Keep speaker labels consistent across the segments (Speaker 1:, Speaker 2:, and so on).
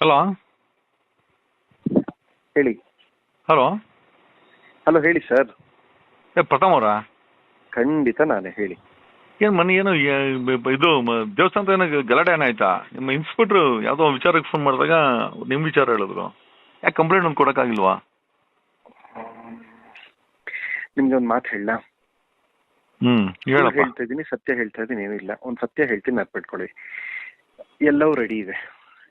Speaker 1: Hello
Speaker 2: ಹೇಳಿ.
Speaker 1: Hello
Speaker 2: hello ಹೇಳಿ sir
Speaker 1: ಏ ಪ್ರಥಮ್ ಅವರಾ?
Speaker 2: ಖಂಡಿತ ನಾನೇ ಹೇಳಿ.
Speaker 1: ಏನು ಮನೆ ಏನು ಏ- ಬ- ಬ- ಇದು ಮ- ದೇವಸ್ಥಾನದ ಏನೋ ಗಲಾಟೆ ಏನಾಯ್ತಾ ನಿಮ್ಮ ಇನ್ಸ್ಪೆಕ್ಟ್ರು ಯಾವುದೋ ವಿಚಾರಕ್ಕೆ ಫೋನ್ ಮಾಡಿದಾಗ ನಿಮ್ಮ ವಿಚಾರ ಹೇಳಿದ್ರು. ಯಾಕೆ ಕಂಪ್ಲೇಂಟ್ ಒಂದು ಕೊಡೋಕ್ಕಾಗಿಲ್ವಾ
Speaker 2: ನಿಮ್ಗೆ ಒಂದು ಮಾತು ಹೇಳ
Speaker 1: ಹ್ಞೂ ಹೇಳಪ್ಪ.
Speaker 2: ಹೇಳ್ತಾ ಇದ್ದೀನಿ ಸತ್ಯ ಹೇಳ್ತಾ ಇದ್ದೀನಿ ಏನಿಲ್ಲ. ಒಂದು ಸತ್ಯ ಹೇಳ್ತೀನಿ ನೆನ್ಪಿಟ್ಕೊಳ್ಳಿ ಎಲ್ಲವೂ ರೆಡಿ ಇದೆ.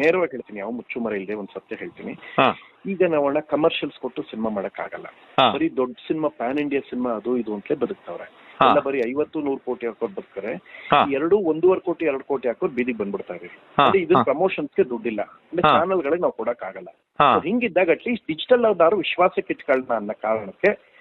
Speaker 2: ನೇರವಾಗಿ ಹೇಳ್ತೀನಿ ಯಾವ ಮುಚ್ಚುಮರ ಇಲ್ಲದೆ ಒಂದ್ ಸತ್ಯ ಹೇಳ್ತೀನಿ. ಈಗ ನಾವಣ್ಣ ಕಮರ್ಷಿಯಲ್ಸ್ ಕೊಟ್ಟು ಸಿನಿಮಾ ಮಾಡಕ್ ಆಗಲ್ಲ ಬರೀ ದೊಡ್ಡ ಸಿನಿಮಾ ಪ್ಯಾನ್ ಇಂಡಿಯಾ ಸಿನಿಮಾ ಅದು ಇದು ಅಂತಲೇ ಬದುಕ್ತಾವ್ರೆ. ಎಲ್ಲ ಬರೀ ಐವತ್ತು ನೂರು ಕೋಟಿ ಹಾಕೋ ಬದುಕ್ತಾರೆ. ಎರಡು ಒಂದೂವರೆ ಕೋಟಿ ಎರಡು ಕೋಟಿ ಹಾಕೋ ಬೀದಿಗೆ ಬಂದ್ಬಿಡ್ತಾರೆ
Speaker 1: ಅಂದ್ರೆ
Speaker 2: ಇದು
Speaker 1: ಪ್ರಮೋಷನ್ಸ್
Speaker 2: ಪ್ರಮೋಷನ್ಸ್ಗೆ ದುಡ್ಡಿಲ್ಲ. ಅಂದ್ರೆ. ಚಾನಲ್ ಗಳಿಗೆ ನಾವು ಕೊಡಕ್ ಆಗಲ್ಲ ಹಿಂಗಿದ್ದಾಗ ಅಟ್ಲೀಸ್ಟ್ ಡಿಜಿಟಲ್ ಯಾರು ವಿಶ್ವಾಸಕ್ಕೆ ಇಟ್ಕೊಳ್ಳೋಣ ಅನ್ನೋ ಕಾರಣಕ್ಕೆ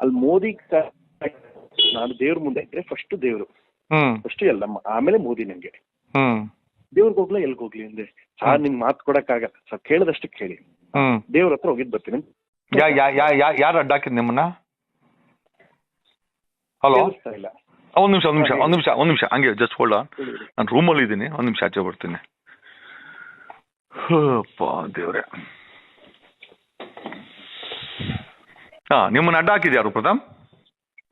Speaker 2: ಅಲ್ಲಿ ಮೋದಿ ನಾನು ದೇವ್ರ ಮುಂದೆ ಇದ್ರೆ ಫಸ್ಟ್ ದೇವ್ರು. ಫಸ್ಟ್ ಎಲ್ಲ ಆಮೇಲೆ ಮೋದಿ ನಂಗೆ. ದೇವ್ರಿಗೆ ಹೋಗ್ಲಾ ಎಲ್ಗ್ ಹೋಗ್ಲಿ ಅಂದ್ರೆ? ಆ ನಿಮ್ ಮಾತು ಕೊಡಕ್ಕಾಗಲ್ಲ ಸರ್ ಕೇಳದಷ್ಟು ಕೇಳಿ. ದೇವ್ರ ಹತ್ರ ಹೋಗಿದ್ ಬರ್ತೀನಿ.
Speaker 1: ಯಾರು ಅಡ್ಡ ಹಾಕಿದ್ ನಿಮ್ಮನ್ನ? ಹಲೋ ಒಂದ್ ನಿಮಿಷ ಒಂದ್ ನಿಮಿಷ ಒಂದ್ ನಿಮಿಷ ಒಂದ್ ನಿಮಿಷ. ಹಂಗೆ ಜಸ್ಟ್ ಹೋಲ್ಡ್
Speaker 2: ಆನ್.
Speaker 1: ನಾನು ರೂಮಲ್ಲಿ ಇದ್ದೀನಿ ಒಂದ್ ನಿಮಿಷ ಆಚೆ ಬರ್ತೀನಿ. ದೇವ್ರೆ. ಹಾ ನಿಮ್ಮನ್ನ ಅಡ್ಡ ಹಾಕಿದ್ ಯಾರು ಪ್ರಥಮ್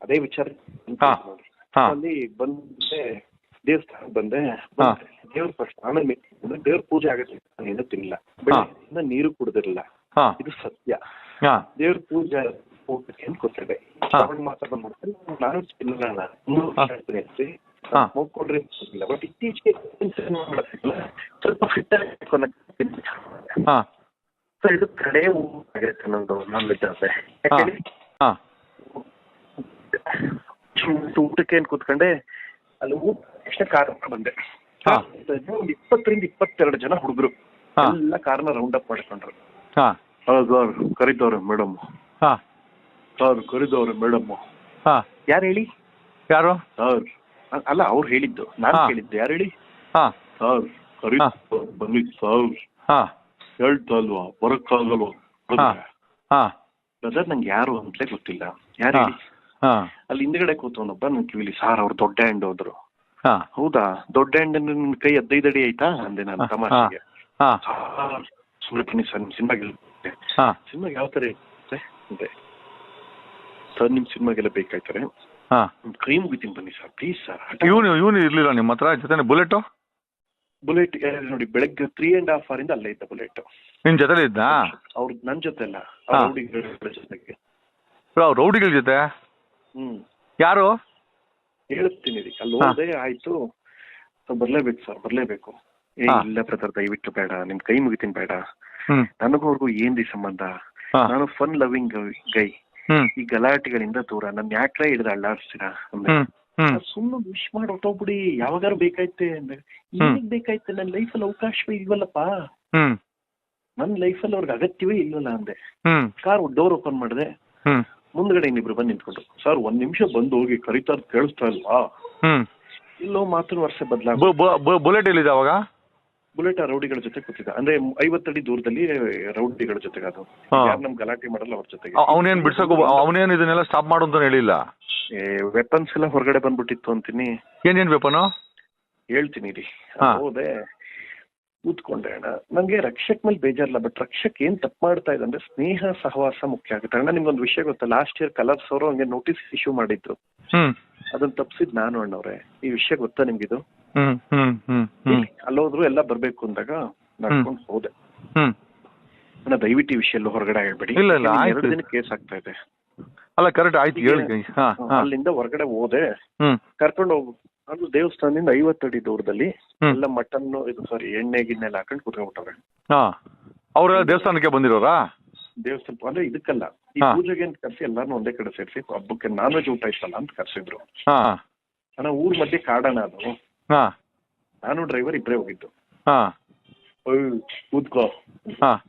Speaker 2: ಅದೇ ವಿಚಾರ
Speaker 1: ಹಾ. ಹಾ.
Speaker 2: ಅಲ್ಲಿ ಬಂದೆ ದೇವಸ್ಥಾನಕ್ಕೆ ಬಂದೆ
Speaker 1: ಹಾ.
Speaker 2: ದೇವ್ರ ಫಸ್ಟ್ ಆಮೇಲೆ ಮೆ- ದೇವ್ರ ಪೂಜೆ ಆಗತ್ತೆ ನಾನು ಏನೂ ತಿನ್ನಿಲ್ಲ ಬೆಳಗ್ಗೆಯಿಂದ ನೀರು ಕುಡ್ದಿರಲಿಲ್ಲ
Speaker 1: ಹಾ
Speaker 2: ಇದು ಸತ್ಯ
Speaker 1: ಹಾ
Speaker 2: ದೇವ್ರ ಪೂಜೆ ಹೋಗ್ಬೇಕು ಅಂತ ಗೊತ್ತಿದೆ
Speaker 1: ಹಾ.
Speaker 2: ಶ್ರಾವಣ ಮಾಸ ಬಂದ್ಬಿಡುತ್ತೆ ನಾನು ತಿನ್ನಲ್ಲ ನಾನು. ಮೂರು
Speaker 1: ಹಾ.
Speaker 2: ವರ್ಷ ಆಯ್ತು ನೆನ್ಸಿ.
Speaker 1: ಹಾ.
Speaker 2: ಸ್ಮೋಕ್ ಕೊಡ್ರಿ ಇಲ್ಲ ಬಟ್ ಇತ್ತೀಚೆಗೆ ಏನ್ ಸಿನಿಮಾ ಮಾಡೋದಿಲ್ಲ. ಸ್ವಲ್ಪ ಫಿಟ್
Speaker 1: ಹಾ
Speaker 2: ಸೊ ಇದು ಕಡೆ ಆಗಿರುತ್ತೆ ನಂದು ನಾನ್ ವೆಜ್ ಆದ್ರೆ
Speaker 1: ಹಾ.
Speaker 2: ಊಟಕ್ಕೆ ಏನ್ ಕೂತ್ಕೊಂಡೆ ಅಲ್ಲಿ ಊಟ ತಕ್ಷಣ ಕಾರ್ ಬಂದೆ.
Speaker 1: ಹಾ.
Speaker 2: ಒಂದು ಇಪ್ಪತ್ತರಿಂದ ಇಪ್ಪತ್ತೆರಡು ಜನ ಹುಡುಗರು.
Speaker 1: ಹಾ.
Speaker 2: ಎಲ್ಲ ಕಾರ್ನ ರೌಂಡ್ ಅಪ್ ಮಾಡ್ಕೊಂಡ್ರು
Speaker 1: ಹಾ.
Speaker 2: ಸರ್ ಕರಿದವ್ರೆ ಮೇಡಮ್
Speaker 1: ಹಾ.
Speaker 2: ಸರ್ ಕರಿದವ್ರೆ ಮೇಡಮ್
Speaker 1: ಹಾ.
Speaker 2: ಯಾರು ಹೇಳಿ?
Speaker 1: ಯಾರು?
Speaker 2: ಸರ್ ಅಲ್ಲ ಅವ್ರು ಹೇಳಿದ್ದು. ನಾನು
Speaker 1: ಹಾ.
Speaker 2: ಕೇಳಿದ್ದು. ಯಾರು ಹೇಳಿ?
Speaker 1: ಹಾ.
Speaker 2: ಸರ್ ಕರಿ
Speaker 1: ಹಾ.
Speaker 2: ಬನ್ನಿ ಸರ್.
Speaker 1: ಹಾ.
Speaker 2: ಹೇಳ್ತಾ ಅಲ್ವಾ ಬರಕ್ಕಾಗಲ್ವಾ?
Speaker 1: ಹಾ
Speaker 2: ಬ್ರದರ್ ನಂಗೆ ಯಾರು ಅಂತಲೇ ಗೊತ್ತಿಲ್ಲ. ಯಾರು
Speaker 1: ಹಾ
Speaker 2: ಅಲ್ಲಿ ಹಿಂದ್ಗಡೆ ಕೂತವನೊಬ್ಬ ನನ್ ಕಿವಿಲಿ ಸಾರ್ ಅವ್ರು ದೊಡ್ಡ ಹ್ಯಾಂಡ್ ಹೋದ್ರು.
Speaker 1: ಹಾ.
Speaker 2: ಹೌದಾ? ದೊಡ್ಡ ಹ್ಯಾಂಡ್ ನಿನ್ ಕೈ ಹದಿನೈದು ಅಡಿ ಆಯ್ತಾ? ಅಂದೆ ನಾನು ತಮಾಷೆಗೆ. ಸುಮ್ಮನೆ ಬನ್ನಿ ಸರ್ ನಿಮ್ಮ ಸಿನಿಮಾಗೆ
Speaker 1: ಹಾ.
Speaker 2: ಸಿನಿಮಾಗೆ ಯಾವ ತರ ಇರುತ್ತೆ? ಅಂದೆ. ಸರ್ ನಿಮ್ ಸಿನಿಮಾಗೆಲ್ಲ ಬೇಕಾಯ್ತಾರೆ. ಕೈ ಮುಗಿತೀನಿ ಬನ್ನಿ ಸರ್ ಪ್ಲೀಸ್ ಸರ್.
Speaker 1: ಇವನು ಇವನು ಇರ್ಲಿಲ್ಲ ನಿಮ್ಮ ಹತ್ರ ಜೊತೆ ಬುಲೆಟು?
Speaker 2: ಬುಲೆಟ್ ನೋಡಿ ಬೆಳಗ್ಗೆ ತ್ರೀ ಅಂಡ್ ಹಾಫ್ ಇಂದ ಅಲ್ಲೇ ಇದ್ದ ಬುಲೆಟ್
Speaker 1: ನಿನ್ ಜೊತೆ ಇದ್ದ?
Speaker 2: ಅವ್ರ ನನ್ ಜೊತೆ ಅಲ್ಲ. ರೌಡಿಗಳ ಜೊತೆಗೆ.
Speaker 1: ರೌಡಿಗಳ ಜೊತೆ?
Speaker 2: ಹ್ಮ್.
Speaker 1: ಯಾರು?
Speaker 2: ಹೇಳ್ತೀನಿ ರೀ ಅಲ್ಲಿ
Speaker 1: ಹಾ.
Speaker 2: ಹೋದೆ ಆಯ್ತು. ಬರ್ಲೇಬೇಕು ಸರ್ ಬರ್ಲೇಬೇಕು. ಏ
Speaker 1: ಹಾ.
Speaker 2: ಇಲ್ಲ ಬ್ರದರ್ ದಯವಿಟ್ಟು ಬೇಡ. ನಿಮ್ ಕೈ ಮುಗಿತೀನಿ ಬೇಡ.
Speaker 1: ಹ್ಮ್.
Speaker 2: ನನಗೂ ಅವ್ರಿಗೂ ಏನ್ರಿ ಸಂಬಂಧ?
Speaker 1: ಹಾ.
Speaker 2: ನಾನು ಫನ್ ಲವಿಂಗ್ ಗೈ
Speaker 1: ಹ್ಮ್.
Speaker 2: ಈ ಗಲಾಟೆಗಳಿಂದ ದೂರ. ನನ್ ಯಾಕ್ರೆ ಹಿಡಿದ ಅಳ್ಳಾಡ್ಸ್ತೀರಾ ಅಂದೆ.
Speaker 1: ಹ್ಮ್ ಹ್ಮ್.
Speaker 2: ಸುಮ್ಮನೆ ವಿಶ್ ಮಾಡಿ ಹೊಟ್ಟೋಗ್ಬಿಡಿ ಯಾವಾಗಾರು ಬೇಕಾಯ್ತೆ ಅಂದ್ರೆ ಏನಕ್ಕೆ ಬೇಕಾಯ್ತೆ ನನ್ನ ಲೈಫಲ್ಲಿ ಅವಕಾಶವೇ ಇಲ್ವಲ್ಲಪ್ಪ. ನನ್ ಲೈಫಲ್ಲಿ ಅವ್ರಿಗೆ ಅಗತ್ಯವೇ ಇಲ್ವಲ್ಲ ಅಂದೆ. ಕಾರ್ ಡೋರ್ ಓಪನ್ ಮಾಡಿದೆ. ಮುಂದ್ಗಡೆ ಇನ್ನಿಬ್ರು ಬಂದು ನಿಂತ್ಕೊಂಡ್ರು. ಸರ್ ಒಂದ್ ನಿಮಿಷ ಬಂದು ಹೋಗಿ ಕರಿತಾರ ಕೇಳಿಸ್ತಾ ಇಲ್ವಾ? ಇಲ್ಲೋ ಮಾತ್ರ ವರ್ಷ ಬದಲಾಗ
Speaker 1: ಬುಲೆಟ್ ಎಲ್ಲಿದೆ ಅವಾಗ?
Speaker 2: ಬುಲೆಟ್ ಆ ರೌಡಿಗಳ ಜೊತೆ ಕೂತಿದ್ದ. ಅಂದ್ರೆ ಐವತ್ತಡಿ ದೂರದಲ್ಲಿ ರೌಡಿಗಳ ಜೊತೆಗೆ ಅದು. ಯಾರು ನಮ್ ಗಲಾಟೆ ಮಾಡಲ್ಲ ಅವ್ರ ಜೊತೆಗೆ.
Speaker 1: ಅವ್- ಅವನೇನ್ ಬಿಡ್ಸಕ್ ಅವನೇನ್ ಇದನ್ನೆಲ್ಲ ಸ್ಟಾಪ್ ಮಾಡು ಅಂತ ಹೇಳಿಲ್ಲ?
Speaker 2: ವೆಪನ್ಸ್ ಎಲ್ಲ ಹೊರಗಡೆ ಬಂದ್ಬಿಟ್ಟಿತ್ತು ಅಂತೀನಿ.
Speaker 1: ಏನೇನ್ ವೆಪನ್
Speaker 2: ಹೇಳ್ತೀನಿ ರೀ ಹೌದೆ. ಕೂತ್ಕೊಂಡೆ ಅಣ್ಣ. ನಂಗೆ ರಕ್ಷಕ್ ಮೇಲೆ ಬೇಜಾರಿಲ್ಲ ಬಟ್ ರಕ್ಷಕ್ ಏನ್ ತಪ್ಪು ಮಾಡ್ತಾ ಇದೆ ಅಂದ್ರೆ ಸ್ನೇಹ ಸಹವಾಸ ಮುಖ್ಯ ಆಗುತ್ತೆ. ಅಣ್ಣ ನಿಮ್ಗೊಂದು ವಿಷಯ ಗೊತ್ತಾ? ಲಾಸ್ಟ್ ಇಯರ್ ಕಲರ್ಸ್ ಅವರು ಹಂಗೆ ನೋಟಿಸ್ ಇಶ್ಯೂ ಮಾಡಿದ್ರು ಅದನ್ನ ತಪ್ಸಿದ್ ನಾನು ಅಣ್ಣವ್ರೆ. ಈ ವಿಷಯ ಗೊತ್ತಾ ನಿಮ್ಗಿದು? ಅಲ್ಲೋದ್ರು ಎಲ್ಲ ಬರ್ಬೇಕು ಅಂದಾಗ ನಡ್ಕೊಂಡು ಹೋದೆ. ದಯವಿಟ್ಟು ಈ ವಿಷಯ ಎಲ್ಲೂ ಹೊರಗಡೆ ಹೇಳ್ಬೇಡಿ
Speaker 1: ಇಲ್ಲ, ಇಲ್ಲ,
Speaker 2: ಎರಡು ದಿನ ಕೇಸ್ ಆಗ್ತಾ ಇದೆ.
Speaker 1: ಅಲ್ಲ ಕರೆಕ್ಟ್ ಆಯ್ತು ಹೇಳಿ
Speaker 2: ಅಲ್ಲಿಂದ ಹೊರಗಡೆ ಹೋದೆ. ಕರ್ಕೊಂಡು ಹೋಗು. ಅದು ದೇವಸ್ಥಾನದಿಂದ ಐವತ್ತಡಿ ದೂರದಲ್ಲಿ. ಎಲ್ಲ ಮಟನ್ ಇದು ಸಾರಿ ಎಣ್ಣೆ ಗಿಣ್ಣೆ ಎಲ್ಲ ಹಾಕೊಂಡು ಕುತ್ಕೊಂಡ್ಬಿಟ್ಟವ್ರೆ.
Speaker 1: ಅವ್ರ ದೇವಸ್ಥಾನಕ್ಕೆ ಬಂದಿರೋರಾ?
Speaker 2: ದೇವಸ್ಥಾನ ಅಂದ್ರೆ ಇದಕ್ಕಲ್ಲ. ಈ. ಪೂಜೆಗೆ ಅಂತ ಕರ್ಸಿ ಎಲ್ಲಾನು ಒಂದೇ ಕಡೆ ಸೇರಿಸಿ ಹಬ್ಬಕ್ಕೆ ನಾನ್ ವೆಜ್ ಊಟ ಇಷ್ಟಲ್ಲ ಅಂತ ಕರ್ಸಿದ್ರು. ಅಣ್ಣ ಊರ್ ಮಧ್ಯೆ ಕಾಡಣ ಅದು.
Speaker 1: ಹಾ.
Speaker 2: ನಾನು ಡ್ರೈವರ್ ಇಬ್ಬರೇ ಹೋಗಿದ್ದು.
Speaker 1: ಹಾ.
Speaker 2: ಕೂತ್ಕೋ.
Speaker 1: ಹಾ.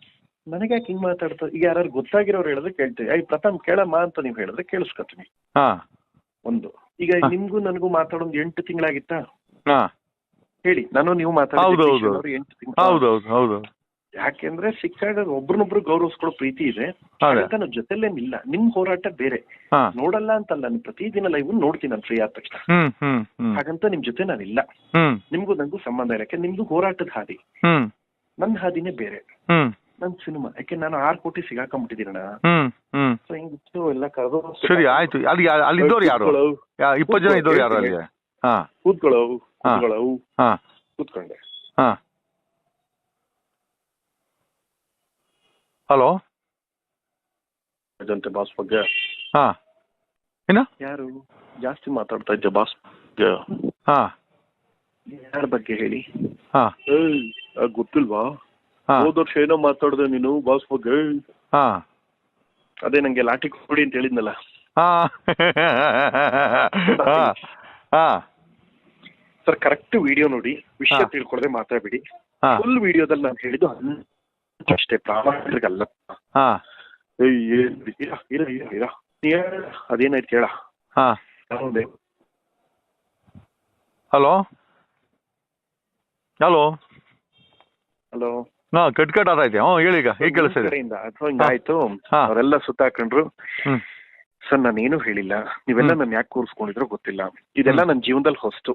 Speaker 2: ನನಗೆ ಯಾಕೆ ಹಿಂಗ್ ಮಾತಾಡ್ತಾ ಈಗ ಯಾರು ಗೊತ್ತಾಗಿರೋರು ಹೇಳಿದ್ರೆ ಕೇಳ್ತೀವಿ ಐ ಪ್ರಥಮ್ ಕೇಳಮ್ಮ ಅಂತ ನೀವು ಹೇಳಿದ್ರೆ ಕೇಳಿಸ್ಕೊತೀನಿ.
Speaker 1: ಹಾ.
Speaker 2: ಒಂದು. ಈಗ. ನಿಮ್ಗೂ ನನಗೂ ಮಾತಾಡೋದು ಎಂಟು ತಿಂಗಳಾಗಿತ್ತಾ?
Speaker 1: ಹಾ.
Speaker 2: ಹೇಳಿ. ನಾನು ನೀವು
Speaker 1: ಹೌದು, ಹೌದು.
Speaker 2: ಮಾತಾಡೋದು ಎಂಟು ತಿಂಗಳು
Speaker 1: ಹೌದೌದು ಹೌದು.
Speaker 2: ಯಾಕೆಂದ್ರೆ ಸಿಕ್ಕಾಗ ಒಬ್ರನ್ನೊಬ್ರು ಗೌರವಿಸ್ಕೊಳ್ಳೋ ಪ್ರೀತಿ ಇದೆ. ನಾವು ಜೊತೆಲೇನಿಲ್ಲ. ನಿಮ್ ಹೋರಾಟ ಬೇರೆ. ನೋಡಲ್ಲ ಅಂತಲ್ಲ ನಾನು ಪ್ರತಿದಿನ ಲೈವ್ ನೋಡ್ತೀನಿ ನಾನು ಫ್ರೀ ಆದ ತಕ್ಷಣ. ಹಾಗಂತ ನಿಮ್ ಜೊತೆ ನಾನಿಲ್ಲ. ನಿಮ್ಗೂ ನಂಗೂ ಸಂಬಂಧ ಇಲ್ಲ. ಯಾಕೆ ನಿಮ್ದು ಹೋರಾಟದ ಹಾದಿ. ನನ್ನ ಹಾದಿನೇ ಬೇರೆ. ನನ್ ಸಿನಿಮಾ. ಯಾಕೆ ನಾನು ಆರ್ ಕೋಟಿ ಸಿಗಾಕೊಂಡ್ಬಿಟ್ಟಿದ್ದೀನಣ್ಣ. ಸೊ ಹಿಂಗಿತ್ತು ಎಲ್ಲ ಕರೆದು
Speaker 1: ಸರಿ ಆಯ್ತು. ಅಲ್ಲಿ ಅಲ್ಲಿ ಇದ್ದವ್ರು ಯಾರು? ಯಾ- ಇಪ್ಪತ್ತು ಜನ ಇದ್ದವ್ರು ಯಾರು ಅಲ್ಲಿ?
Speaker 2: ಕೂತ್ಕೊಂಡೆ.
Speaker 1: ಹಲೋ?
Speaker 2: ಅದಂತೆ ಬಾಸ್ ಬಗ್ಗೆ.
Speaker 1: ಹಾ. ಏನ
Speaker 2: ಯಾರು ಜಾಸ್ತಿ ಮಾತಾಡ್ತಾ ಇದ್ದೆ ಬಾಸ್ ಬಗ್ಗೆ?
Speaker 1: ಹಾ.
Speaker 2: ಯಾರ ಬಗ್ಗೆ ಹೇಳಿ?
Speaker 1: ಹಾ.
Speaker 2: ಏಯ್ ಗೊತ್ತಿಲ್ವಾ?
Speaker 1: ಹಾ.
Speaker 2: ಹೋದ ವರ್ಷ ಏನೋ ಮಾತಾಡ್ದೆ ನೀನು ಬಾಸ್ ಬಗ್ಗೆ?
Speaker 1: ಹಾ.
Speaker 2: ಅದೇ ನಂಗೆ ಲಾಠಿ ಕೊಡಿ ಅಂತ ಹೇಳಿದ್ನಲ್ಲ.
Speaker 1: ಹಾ. ಹಾ. ಹಾ.
Speaker 2: ಸರ್ ಕರೆಕ್ಟ್ ವಿಡಿಯೋ ನೋಡಿ. ವಿಷಯ
Speaker 1: ಹಾ.
Speaker 2: ತಿಳ್ಕೊಳ್ದೆ ಮಾತಾಡ್ಬಿಡಿ.
Speaker 1: ಹಾ.
Speaker 2: ಫುಲ್ ವಿಡಿಯೋದಲ್ಲಿ ನಾನು ಹೇಳಿದ್ದು ಅಷ್ಟೇ ಪ್ರಾಮಾಣಿಕಲ್ಲ
Speaker 1: ಹಾ.
Speaker 2: ಏಯ್ ಏನ್ ಇರ ಇರ ಇರ ಇರ ನೀ ಹೇಳ. ಅದೇನಾಯ್ತು ಹೇಳ
Speaker 1: ಹಾ. ಹಲೋ? ಹಲೋ?
Speaker 2: ಹಲೋ?
Speaker 1: ಹಾ ಕಟ್ ಕಟ್ ಆತೈತೆ ಹ್ಞೂ ಹೇಳಿ ಈಗ. ಈಗ ಕೇಳಿಸ್ತಿದೆ.
Speaker 2: ಕಡೆಯಿಂದ ಅಥವಾ ಹಿಂಗಾಯ್ತು
Speaker 1: ಹಾ.
Speaker 2: ಅವರೆಲ್ಲ ಸುತ್ತಾಕೊಂಡ್ರು.
Speaker 1: ಹ್ಮ್.
Speaker 2: ಸರ್ ನಾನೇನು ಹೇಳಿಲ್ಲ. ನೀವೆಲ್ಲ
Speaker 1: ನನ್ನ
Speaker 2: ನನ್ ಯಾಕೆ ಕೂರಿಸ್ಕೊಂಡಿದ್ರೋ ಗೊತ್ತಿಲ್ಲ. ಇದೆಲ್ಲ ನನ್ನ ಜೀವನದಲ್ಲಿ ಹೊಸ್ತು.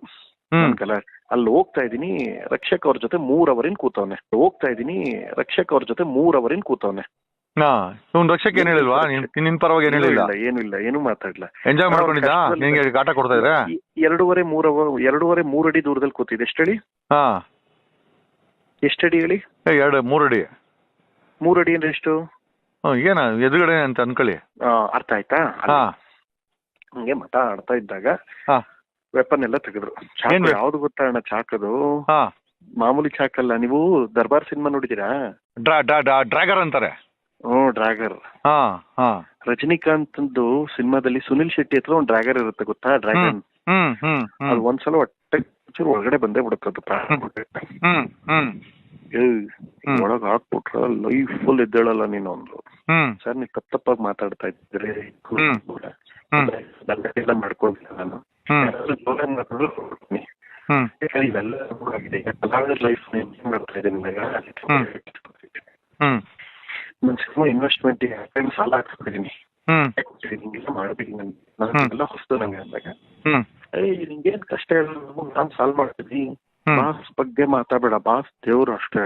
Speaker 2: ನನ್ಗಲ್ಲ ಅಲ್ಲಿ ಹೋಗ್ತಾ ಇದೀನಿ ರಕ್ಷಕ್ ಅವ್ರ ಜೊತೆ ಮೂರ್ ಅವರಿನ್ ಕೂತವ್ನೆ. ಹೋಗ್ತಾ ಇದೀನಿ ರಕ್ಷಕ್ ಅವ್ರ ಜೊತೆ ಮೂರ್ ಅವರಿನ್ ಕೂತವ್ನೆ.
Speaker 1: ಹಾ ಇವ್ನು ರಕ್ಷಕ್ ಏನ್ ಹೇಳಿಲ್ವಾ? ನಿನ್ ಪರವಾಗಿ ಏನ್ ಹೇಳಿಲ್ಲ?
Speaker 2: ಏನು ಇಲ್ಲ ಏನು ಮಾತಾಡ್ಲ.
Speaker 1: ಎಂಜಾಯ್ ಮಾಡ್ಕೊಂಡಿದ್ದ? ನಿನ್ಗೆ ಕಾಟ ಕೊಡ್ತಾ ಇದ್ರೆ?
Speaker 2: ಎರಡೂವರೆ ಮೂರ್ ಅವರ್ ಎರಡೂವರೆ ಮೂರ್ ಅಡಿ ದೂರದಲ್ಲಿ ಕೂತಿದೆ ಎಷ್ಟಡಿ?
Speaker 1: ಹಾ.
Speaker 2: ಎಷ್ಟಡಿ ಹೇಳಿ?
Speaker 1: ಎರಡು ಮೂರು ಅಡಿ
Speaker 2: ಮೂರ್ ಅಡಿ ಅಂದ್ರೆ ಎಷ್ಟು?
Speaker 1: ಏನ ಎದುರುಗಡೆ ಅಂತ ಅನ್ಕೊಳ್ಳಿ.
Speaker 2: ಅರ್ಥ ಆಯ್ತಾ? ಹಂಗೆ ಮಾತಾಡ್ತಾ ಇದ್ದಾಗ ವೆಪನ್ ಎಲ್ಲ ತೆಗೆದ್ರು. ಚಾಕು ಯಾವ್ದು ಗೊತ್ತಾ ಅಣ್ಣ ಚಾಕದು?
Speaker 1: ಹಾ.
Speaker 2: ಮಾಮೂಲಿ ಚಾಕಲ್ಲ ನೀವು ದರ್ಬಾರ್ ಸಿನಿಮಾ ನೋಡಿದೀರಾ
Speaker 1: ಡ್ರಾ ಡ್ರಾ ಡ್ರಾ ಡ್ರ್ಯಾಗರ್ ಅಂತಾರೆ.
Speaker 2: ಹ್ಮ್ ಡ್ರ್ಯಾಗರ್.
Speaker 1: ಹಾ ಹಾ.
Speaker 2: ರಜನಿಕಾಂತ್ ಸಿನಿಮಾದಲ್ಲಿ ಸುನಿಲ್ ಶೆಟ್ಟಿ ಹತ್ರ ಒಂದು ಡ್ರ್ಯಾಗರ್ ಇರುತ್ತೆ ಗೊತ್ತಾ?
Speaker 1: ಹ್ಮ್ ಹ್ಮ್
Speaker 2: ಅದು ಒಂದ್ಸಲ ಹೊಟ್ಟೆ ಚೂರು ಒಳಗಡೆ ಬಂದೇ ಬಿಡುತ್ತೆ ಅದು ಪ್ರಾಣ ಬಿಡುತ್ತೆ.
Speaker 1: ಹ್ಮ್.
Speaker 2: ಒಳಗ್ ಹಾಕ್ಬಿಟ್ರ ಲೈಫ್ ಫುಲ್ ಎದ್ದೇಳಲ್ಲ ನೀನು ಅಂದ್ರು. ಸರ್ ನೀವು ತಪ್ಪ ತಪ್ಪಾಗಿ ಮಾತಾಡ್ತಾ. ಎಲ್ಲ ಮಾಡ್ಕೊಂಡಿಲ್ಲ ನಾನು. ಇವೆಲ್ಲ ಆಗಿದೆ. ಈಗ ಲೈಫ್ ಮಾಡ್ತಾ ಇದ್ದೀನಿ ಸಿನಿಮಾ ಇನ್ವೆಸ್ಟ್ಮೆಂಟ್ ಟೈಮ್ ಸಾಲ ಹಾಕ್ಸ್ಬಿಟ್ಟಿದ್ದೀನಿ ಹಿಂಗೆಲ್ಲ ಮಾಡ್ಬೇಕು ನಂಗೆ ಅಂದಾಗ. ಏಯ್ ನಿಂಗೇನ್ ಕಷ್ಟ ಹೇಳು ನಾನ್ ಸಾಲ್ವ್ ಮಾಡ್ತೀನಿ ಬಾಸ್ ಬಗ್ಗೆ ಮಾತಾಡಬೇಡ. ಬಾಸ್ ದೇವ್ರು ಅಷ್ಟೇ.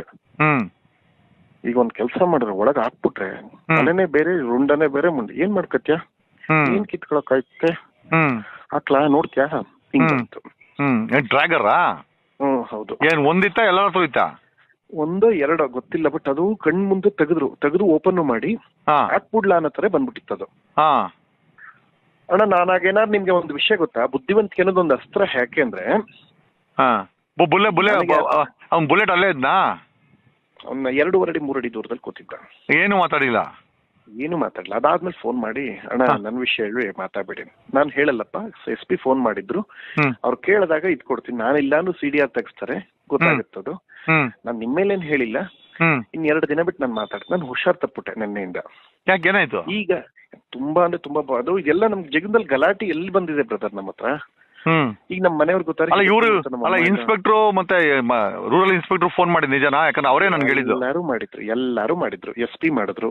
Speaker 2: ಈಗ ಒಂದ್ ಕೆಲಸ ಮಾಡಿದ್ರೆ ಒಳಗ್ ಹಾಕ್ಬಿಟ್ರೆ ತಲೆನೇ ಬೇರೆ ರುಂಡನೇ ಬೇರೆ ಮುಂದೆ. ಏನ್ ಮಾಡ್ಕತ್ಯ? ಏನ್ ಕಿತ್ಕೊಳಕ್ ಆಯ್ತೆ ಹಾಕ್ಲಾ ನೋಡ್ತ್ಯಾ? ಹಿಂಗ್. ಬಂತು.
Speaker 1: ಹ್ಮ್. ಏನ್ ಡ್ರ್ಯಾಗರಾ?
Speaker 2: ಹ್ಮ್ ಹೌದು.
Speaker 1: ಏನ್ ಒಂದಿತ್ತ ಎಲ್ಲ ಹೋಯ್ತಾ?
Speaker 2: ಒಂದು ಎರಡು ಗೊತ್ತಿಲ್ಲ ಬಟ್ ಅದು ಕಣ್ ಮುಂದೆ ತೆಗೆದ್ರು. ತೆಗೆದು ಓಪನ್ ಮಾಡಿ
Speaker 1: ಹಾ.
Speaker 2: ಹಾಕ್ಬಿಡ್ಲಾ ಅನ್ನೋ ತರ ಬಂದ್ಬಿಟ್ಟಿತ್ತು ಅದು.
Speaker 1: ಹಾ.
Speaker 2: ಅಣ್ಣ ನಾನಾಗೇನಾದ್ರು ನಿಮ್ಗೆ ಒಂದು ವಿಷಯ ಗೊತ್ತಾ? ಬುದ್ಧಿವಂತಿಕೆ ಅನ್ನೋದು ಒಂದು ಅಸ್ತ್ರ ಯಾಕೆ ಅಂದ್ರೆ
Speaker 1: ಹಾ. ಬುಲೆ ಬುಲ್ಲೆ ಅವ್ನ್ ಬುಲೆಟ್ ಅಲ್ಲೇ ಇದ್ನಾ?
Speaker 2: ಅವ್ನ ಎರಡೂವರೆ ಅಡಿ ಮೂರಡಿ ದೂರದಲ್ಲಿ ಕೂತಿದ್ದ.
Speaker 1: ಏನು ಮಾತಾಡಿಲ್ಲ?
Speaker 2: ಏನು ಮಾತಾಡಲ್ಲ ಅದಾದ್ಮೇಲೆ ಫೋನ್ ಮಾಡಿ ಅಣ್ಣ. ನನ್ನ ವಿಷಯ ಹೇಳಿ ಮಾತಾಡ್ಬೇಡಿ. ನಾನು ಹೇಳಲ್ಲಪ್ಪ ಎಸ್ ಪಿ ಫೋನ್ ಮಾಡಿದ್ರು. ಅವ್ರು ಕೇಳಿದಾಗ ಇದ್ ಕೊಡ್ತೀನಿ. ನಾನು ಇಲ್ಲಾನು ಸಿ ಡಿ ಆರ್ ತೆಗಿಸ್ತಾರೆ. ಗೊತ್ತಾಗುತ್ತದು ನಾನು ನಿಮ್ಮೇಲೇನ್ ಹೇಳಿಲ್ಲ. ಇನ್ ಎರಡು ದಿನ ಬಿಟ್ಟು ನಾನು ಮಾತಾಡ್ತೀನಿ. ನಾನು ಹುಷಾರ್ ತಪ್ಪುಟ್ಟೆ ನಿನ್ನೆಯಿಂದ.
Speaker 1: ಯಾಕೆ ಏನಾಯ್ತು?
Speaker 2: ಈಗ ತುಂಬಾ ಅಂದ್ರೆ ತುಂಬಾ ಅದು ಇದೆಲ್ಲ ನಮ್ ಜಗದಲ್ಲಿ ಗಲಾಟೆ ಎಲ್ಲಿ ಬಂದಿದೆ ಬ್ರದರ್ ನಮ್ಮ ಹತ್ರ? ಈಗ ನಮ್ಮ ಮನೆಯವ್ರು ಗೊತ್ತಾರೆ
Speaker 1: ಇವರು ಅಲ್ಲ ಇನ್ಸ್ಪೆಕ್ಟ್ರು ಮತ್ತೆ ರೂರಲ್ ಇನ್ಸ್ಪೆಕ್ಟರ್ ಫೋನ್ ಮಾಡಿ ನಿಜನಾ? ಯಾಕಂದ್ರೆ ಅವರೇ ನನ್ಗೆ ಹೇಳಿದ್ರು
Speaker 2: ಎಲ್ಲಾರು ಮಾಡಿದ್ರು ಎಲ್ಲಾರು ಮಾಡಿದ್ರು. ಎಸ್ ಪಿ ಮಾಡಿದ್ರು.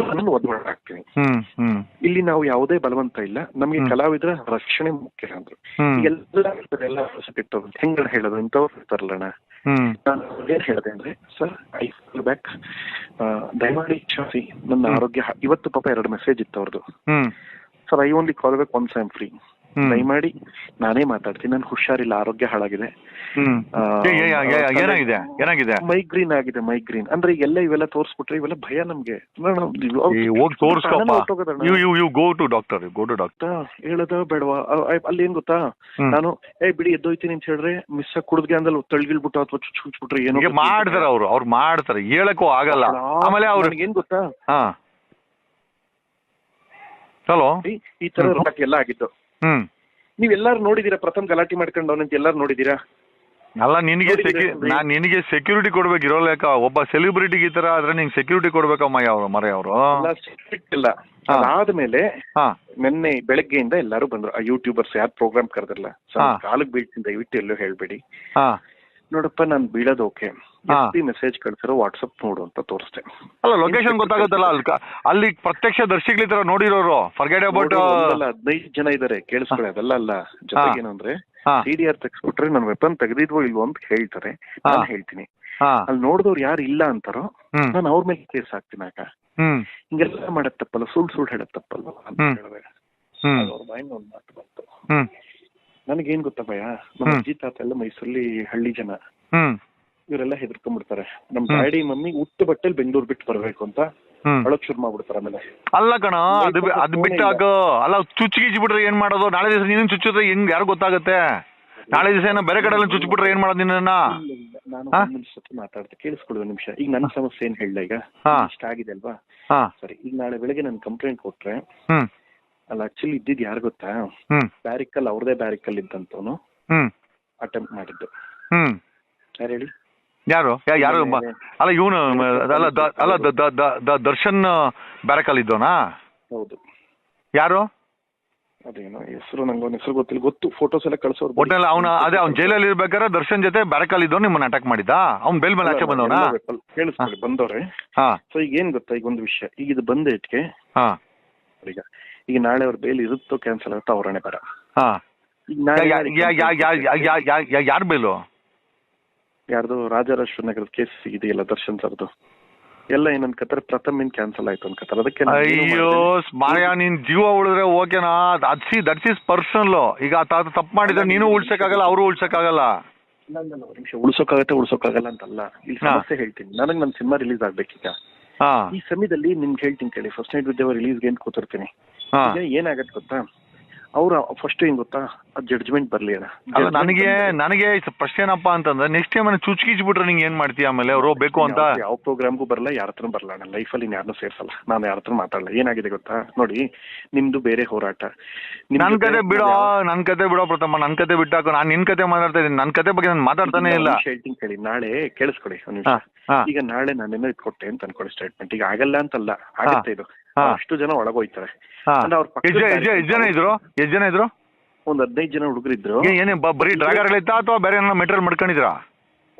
Speaker 2: ನಾನು ಒದ್
Speaker 1: ಹ್ಮ್
Speaker 2: ಇಲ್ಲಿ ನಾವು ಯಾವುದೇ ಬಲವಂತ ಇಲ್ಲ. ನಮಗೆ. ಕಲಾವಿದರ ರಕ್ಷಣೆ ಮುಖ್ಯ ಅಂದ್ರು. ಎಲ್ಲ ಹೆಂಗ್ ಹೇಳೋದು? ಇಂಥವ್ರು ಇರ್ತಾರಲ್ಲಣ್ಣ. ನಾನು ಏನ್ ಹೇಳಿದೆ ಅಂದ್ರೆ ಸರ್ ಐ ಬ್ಯಾಕ್ ದಯಮಾಡಿ ಕ್ಷಮಿಸಿ. ನನ್ನ ಆರೋಗ್ಯ ಇವತ್ತು ಪಾಪ ಎರಡು ಮೆಸೇಜ್ ಇತ್ತು ಅವ್ರದ್ದು sir I only call back once I am free ದಯಮಾಡಿ ನಾನೇ ಮಾತಾಡ್ತೀನಿ. ನನ್ ಹುಷಾರಿಲ್ಲ ಆರೋಗ್ಯ ಹಾಳಾಗಿದೆ.
Speaker 1: ಏನಾಗಿದೆ? ಏನಾಗಿದೆ?
Speaker 2: ಮೈಗ್ರೀನ್ ಆಗಿದೆ ಮೈಗ್ರೀನ್. ಅಂದ್ರೆ ಎಲ್ಲ ಇವೆಲ್ಲ ತೋರಿಸ್ಬಿಟ್ರೆ ಇವೆಲ್ಲ ಭಯ ನಮ್ಗೆ. ಹೇಳದ ಬೇಡವಾ? ಅಲ್ಲಿ ಏನ್ ಗೊತ್ತಾ? ನಾನು ಏ ಬಿಡಿ ಎದ್ದೋಯ್ತೀನಿ ಅಂತ ಹೇಳಿದ್ರೆ ಮಿಸ್ ಕುಡ್ದ್ಗೆ ಅಂದಲ್ಲಿ ತಳ್ಗಿಳ್ಬಿಟ್ಟು ಅಥವಾ ಚುಚ್ ಚುಚ್ಬಿಟ್ರೆ ಏನೋ
Speaker 1: ಮಾಡ್ತಾರೆ ಅವ್ರು ಅವ್ರು ಮಾಡ್ತಾರೆ. ಹೇಳಕ್ಕೂ ಆಗಲ್ಲ. ಆಮೇಲೆ ಅವ್ರು
Speaker 2: ಏನ್ ಗೊತ್ತಾ?
Speaker 1: ಹಾ. ಹಲೋ
Speaker 2: ಈ- ತರ ಎಲ್ಲ ಆಗಿದ್ದು.
Speaker 1: ಹ್ಮ್.
Speaker 2: ನೀವೆಲ್ಲಾರು ನೋಡಿದೀರಾ ಪ್ರಥಮ್ ಗಲಾಟೆ ಮಾಡ್ಕೊಂಡು ಅವನಂತ ಎಲ್ಲಾರು ನೋಡಿದೀರಾ?
Speaker 1: ಅಲ್ಲ ನಿನಗೆ? ನಾನ್ ನಿನಗೆ ಸೆಕ್ಯೂರಿಟಿ ಕೊಡ್ಬೇಕು ಇರೋ ಲೆಕ್ಕ. ಒಬ್ಬ ಸೆಲೆಬ್ರಿಟಿಗೆ ಈ ತರ ಆದ್ರೆ ನಿಂಗೆ ಸೆಕ್ಯೂರಿಟಿ ಕೊಡ್ಬೇಕಮ್ಮ ಯಾವ ಮರ ಅವರು.
Speaker 2: ಎಲ್ಲ strict ಇಲ್ಲ. ಅದಾದ್ಮೇಲೆ ನಿನ್ನೆ ಬೆಳಗ್ಗೆಯಿಂದ ಎಲ್ಲಾರು ಬಂದ್ರು. ಆ ಯೂಟ್ಯೂಬರ್ಸ್ ಯಾರು ಪ್ರೋಗ್ರಾಮ್ ಕರೆದಿಲ್ಲ ಕಾಲಕ್ ಬೀಳ್ತಿಂದ ದಯವಿಟ್ಟು ಎಲ್ಲೂ ಹೇಳ್ಬೇಡಿ. ನೋಡಪ್ಪ ನಾನು ಬೀಳೋದು ಓಕೆ. ಮೆಸೇಜ್ ಕಳ್ಸಿರೋ ವಾಟ್ಸಪ್ ನೋಡು ಅಂತ ತೋರಿಸ್ದೆ
Speaker 1: ಅಲ್ಲ ಲೊಕೇಶನ್ ಗೊತ್ತಾಗುತ್ತಲ್ಲ ಅಲ್ಲಿ ಕ- ಅಲ್ಲಿ ಪ್ರತ್ಯಕ್ಷ ದರ್ಶಿಗಳ ತರ ನೋಡಿರೋರು. ಫರ್ಗೆಟ್ ಅಬೌಟ್
Speaker 2: ಹದಿನೈದು ಜನ ಇದಾರೆ ಕೇಳಿಸ್ಕೊಳ್ಳಿ ಅದೆಲ್ಲ ಅಲ್ಲ. ಜೊತೆಗೆ ಏನಂದ್ರೆ
Speaker 1: ಹಾ.
Speaker 2: ಸಿ ಡಿ ಆರ್ ತೆಗ್ಸ್ಬಿಟ್ರೆ ನನ್ ವೆಪನ್ ತೆಗೆದಿದ್ವೋ ಇಲ್ವೋ ಅಂತ ಹೇಳ್ತಾರೆ. ನಾನು
Speaker 1: ಹಾ.
Speaker 2: ಹೇಳ್ತೀನಿ.
Speaker 1: ಹಾ.
Speaker 2: ಅಲ್ಲಿ ನೋಡಿದವ್ರು ಯಾರು ಇಲ್ಲ ಅಂತಾರೋ
Speaker 1: ಹ್ಮ್.
Speaker 2: ನಾನು ಅವ್ರ ಮೇಲೆ ಕೇಸ್ ಹಾಕ್ತೀನಿ ಆಗ.
Speaker 1: ಹ್ಮ್.
Speaker 2: ಹಿಂಗೆಲ್ಲ ಮಾಡತ್ತಪ್ಪಲ್ಲ ಸುಳ್ಳು ಸುಳ್ಳು ಹೇಳಕ್ ತಪ್ಪಲ್ಲ ಅಂತ
Speaker 1: ಹ್ಮ್.
Speaker 2: ಹೇಳಿದೆ
Speaker 1: ಹ್ಮ್.
Speaker 2: ಅವ್ರ ಮೈಂಡ್ ಒಂದ್ ಮಾತು ಬಂತು.
Speaker 1: ಹ್ಮ್.
Speaker 2: ನನಗೇನ್ ಗೊತ್ತಾ ಭಯ? ನಮ್ಮ. ಅಜ್ಜಿ ತಾತ ಎಲ್ಲ ಮೈಸೂರಲ್ಲಿ ಹಳ್ಳಿ ಜನ. ಇವರೆಲ್ಲ ಹೆದರ್ಕೊಂಡ್ಬಿಡ್ತಾರೆ. ನಮ್. ಡ್ಯಾಡಿ ಮಮ್ಮಿ ಉಟ್ಟು ಬಟ್ಟೆಲ್ ಬೆಂಗಳೂರು ಬಿಟ್ಟು ಬರ್ಬೇಕು ಅಂತ ಅಳಕ್ ಶುರು ಮಾಡ್ಬಿಡ್ತಾರೆ ಆಮೇಲೆ.
Speaker 1: ಅಲ್ಲ ಕಣ ಅದು ಅದ್ ಬಿಟ್ಟಾಕ ಅಲ್ಲ ಚುಚ್ಚಿ ಬಿಟ್ರೆ ಏನ್ ಮಾಡೋದು? ನಾಳೆ ದಿವಸ ನೀನು ಚುಚ್ಚಿದ್ರೆ ಹೆಂಗ್ ಯಾರು ಗೊತ್ತಾಗುತ್ತೆ? ನಾಳೆ ದಿವಸ ಏನೋ ಬೇರೆ ಕಡೆ ಎಲ್ಲ ಚುಚ್ಚಿಬಿಟ್ರೆ ಏನ್ ಮಾಡೋದು ನಿನ್ನ.
Speaker 2: ನಾನು ಹೊತ್ತು ಮಾತಾಡ್ತೆ. ನಿಮಿಷ. ಈಗ ನನ್ನ ಸಮಸ್ಯೆ ಏನ್ ಹೇಳ ಈಗ. ಇಷ್ಟ ಆಗಿದೆ ಅಲ್ವಾ? ಸರಿ ಈಗ ನಾಳೆ ಬೆಳಿಗ್ಗೆ ನಾನು ಕಂಪ್ಲೇಂಟ್ ಕೊಟ್ರೆ ಅಲ್ಲ ಆಕ್ಚುಲಿ ಇದ್ದಿದ್ ಯಾರು ಗೊತ್ತಾ?
Speaker 1: ಹ್ಮ್.
Speaker 2: ಬ್ಯಾರಿಕಲ್ ಅವ್ರದೇ ಬ್ಯಾರಿಕಲ್ ಇದ್ದಂತವನು
Speaker 1: ಹ್ಮ್.
Speaker 2: ಅಟೆಂಪ್ಟ್ ಮಾಡಿದ್ದು.
Speaker 1: ಹ್ಮ್.
Speaker 2: ಯಾರು ಹೇಳಿ?
Speaker 1: ಯಾರು? ಯಾ- ಯಾರು ಮ- ಅಲ್ಲ ಇವನು ಅಲ್ಲ ದ- ಅಲ್ಲ ದ- ದ- ದ- ದ- ದರ್ಶನ್ ಬ್ಯಾರಕಲ್ ಇದ್ದೋನಾ
Speaker 2: ಹೌದು.
Speaker 1: ಯಾರು?
Speaker 2: ಅದೇನೋ ಹೆಸರು ನಂಗೆ ಅವ್ನ ಹೆಸರು ಗೊತ್ತಿಲ್ಲ. ಗೊತ್ತು ಫೋಟೋಸ್ ಎಲ್ಲ ಕಳ್ಸೋರು
Speaker 1: ಒಟ್ನಲ್ಲಿ ಅವನ ಅದೇ ಅವ್ನ ಜೈಲಲ್ಲಿ ಇರ್ಬೇಕಾದ್ರೆ ದರ್ಶನ್ ಜೊತೆ ಬ್ಯಾರಕಲ್ ಇದ್ದೋ ನಿಮ್ಮನ್ನ ಅಟ್ಯಾಕ್ ಮಾಡಿದ್ದ? ಅವ್ನ್ ಬೇಲ್ ಮೇಲೆ ಆಚೆ ಬಂದವನ?
Speaker 2: ಕೇಳಿಸ್ಕೊಳ್ಳಿ ಬಂದವ್ರೆ.
Speaker 1: ಹಾ.
Speaker 2: ಸೊ ಈಗ ಏನ್ ಗೊತ್ತಾ ಈಗ ಒಂದು ವಿಷಯ. ಈಗ ಇದು ಬಂದ ಇಟ್ಗೆ
Speaker 1: ಹಾ.
Speaker 2: ಈಗ ಈಗ ನಾಳೆ ಅವ್ರ ಬೇಲ್ ಇರುತ್ತೋ ಕ್ಯಾನ್ಸಲ್ ಆಗುತ್ತೋ ಅವರೇ ಬರ.
Speaker 1: ಹಾ. ಯಾರ್ ಬೇಲು
Speaker 2: ಯಾರ್ದು? ರಾಜರಾಜೇಶ್ವರ ನಗರದ ಕೇಸ್ ಇದೆಯಲ್ಲ ದರ್ಶನ್ ಸರ್ದು. ಎಲ್ಲ ಏನ್ ಅನ್ಕತ್ತಾರೆ ಪ್ರಥಮ್ ಇನ್ ಕ್ಯಾನ್ಸಲ್ ಆಯ್ತು ಅನ್ಕತ್ತಾರೆ ಅದಕ್ಕೆ
Speaker 1: ಅಯ್ಯೋ
Speaker 2: ಮಾಯಾ
Speaker 1: ನಿನ್ ನೀನ್ ಜೀವ ಉಳಿದ್ರೆ ಓಕೆನಾ ಅದ್ಸಿ ದಟ್ಸ್ ಇಸ್ ಪರ್ಸನಲ್ ಈಗ ತಾತ ತಪ್ಪು ಮಾಡಿದ್ರೆ ನೀನು ಉಳ್ಸಕ್ಕಾಗಲ್ಲ ಅವರು ಉಳ್ಸಕ್ಕಾಗಲ್ಲ.
Speaker 2: ನಿಮಿಷ. ಉಳ್ಸೋಕ್ಕಾಗತ್ತೆ ಉಳ್ಸೋಕ್ಕಾಗಲ್ಲ ಅಂತಲ್ಲ. ಇಲ್ಲಿ ಸಮಸ್ಯೆ ಹೇಳ್ತೀನಿ. ನನಗೆ ನನ್ನ ಸಿನಿಮಾ ರಿಲೀಸ್ ಆಗ್ಬೇಕೀಗ. ಈ ಸಮಯದಲ್ಲಿ ನಿಮ್ಗೆ ಹೇಳ್ತೀನಿ ಕೇಳಿ. ಫಸ್ಟ್ ನೈಟ್ ವಿದ್ಯಾವ ರಿಲೀಸ್ಗೆ ಅಂತ ಕೂತಿರ್ತೀನಿ? ಈಗ ಏನಾಗತ್ತೆ ಗೊತ್ತಾ? ಅವ್ರ ಫಸ್ಟ್ ಏನ್ ಗೊತ್ತಾ? ಜಡ್ಜ್ಮೆಂಟ್ ಬರ್ಲಿ
Speaker 1: ಅಲ್ಲ ನನಗೆ ನನಗೆ ಫಸ್ಟ್ ಏನಪ್ಪಾ ಅಂತಂದ್ರೆ ನೆಕ್ಸ್ಟ್ ಟೈಮ್ ಚುಚ್ಕಿಚ್ಬಿಟ್ರೆ ನಿಂಗೆ ಏನ್ ಮಾಡ್ತೀಯ ಆಮೇಲೆ? ಅವರು ಬೇಕು ಅಂತ?
Speaker 2: ಯಾವ- ಪ್ರೋಗ್ರಾಮ್ಗೂ ಬರಲ್ಲ ಯಾರ ಹತ್ರ ಬರಲ್ಲ ನನ್ನ ಲೈಫಲ್ಲಿ ಯಾರನ್ನೂ ಸೇರ್ಸಲ್ಲ. ನಾನು ಯಾರ ಹತ್ರ ಮಾತಾಡಲ್ಲ. ಏನಾಗಿದೆ ಗೊತ್ತಾ? ನೋಡಿ ನಿಮ್ದು ಬೇರೆ ಹೋರಾಟ. ನನ್ನ
Speaker 1: ನನ್ ಕತೆ ಬಿಡೋ
Speaker 2: ನನ್ನ
Speaker 1: ನನ್ ಕತೆ ಬಿಡೋ ಪ್ರಥಮ ನನ್ ಕತೆ ಬಿಟ್ಟಾಕ. ನಾನು ನಿನ್ ಕತೆ ಮಾತಾಡ್ತಾ ಇದ್ದೀನಿ. ನನ್ ಕತೆ ಬಗ್ಗೆ ನಾನು ಮಾತಾಡ್ತಾನೆ ಇಲ್ಲ.
Speaker 2: ಹೇಳ್ತೀನಿ ಕೇಳಿ. ನಾಳೆ ಕೇಳಿಸ್ಕೊಳ್ಳಿ ಈಗ ನಾಳೆ ನಾನು ಇದು ಕೊಟ್ಟೆ ಅಂತ ಅನ್ಕೊಳ್ಳಿ ಸ್ಟೇಟ್ಮೆಂಟ್ ಈಗ ಆಗಲ್ಲ ಅಂತಲ್ಲ. ಆಗುತ್ತೆ ಇದು. ಅಷ್ಟು ಜನ ಒಳಗೋಯ್ತಾರೆ
Speaker 1: ಎಷ್ಟ್ ಜನ- ಇದ್ರು? ಎಷ್ಟ್ ಜನ ಇದ್ರು?
Speaker 2: ಒಂದ್ ಹದಿನೈದು ಜನ ಹುಡುಗರಿದ್ರು.
Speaker 1: ಏ- ಏನೇ ಬರೀ ಡ್ರಾಗರ್ ಇತ್ತಾ ಅಥವಾ ಬೇರೆ ಏನೋ ಮೆಟೀರಿಯಲ್ ಮಾಡ್ಕೊಂಡಿದ್ರಾ?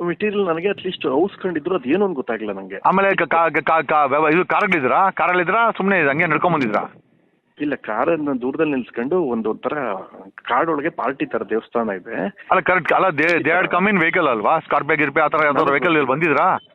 Speaker 2: ಮೆಟೀರಿಯಲ್ ನನಗೆ ಅಟ್ಲೀಸ್ಟ್ ಔಸ್ಕೊಂಡಿದ್ರು ಅದೇನು ಅಂತ ಗೊತ್ತಾಗಿಲ್ಲ ನಂಗೆ.
Speaker 1: ಆಮೇಲೆ ಕ- ಕಾ- ಕಾ- ಕಾ- ವ್ಯವ- ಇದು ಕಾರಲ್ಲಿದ್ರಾ ಕಾರಲ್ಲಿದ್ರಾ ಸುಮ್ಮನೆ ಹಂಗೆ ನಡ್ಕೊಂಡ್ ಬಂದಿದ್ರಾ
Speaker 2: ಇಲ್ಲ ಕಾರನ್ನ ದೂರದಲ್ಲಿ ನಿಲ್ಸ್ಕೊಂಡು ಒಂದು ಒಂಥರ ಕಾಡೊಳಗೆ ಪಾರ್ಟಿ ತರ ದೇವಸ್ಥಾನ ಇದೆ.
Speaker 1: ಅಲ್ಲ ಕರೆಕ್ಟ್ ಅಲ್ಲ they they come in vehicle ಅಲ್ವಾ? ಸ್ಕಾರ್ಪಿಯೋ ಗಿರ್ಪಿ ಆ ತರ ಯಾವ್ದಾದ್ರು ವೆಹಿಕಲ್ ಇಲ್ಲಿ ಬಂದಿದ್ರಾ?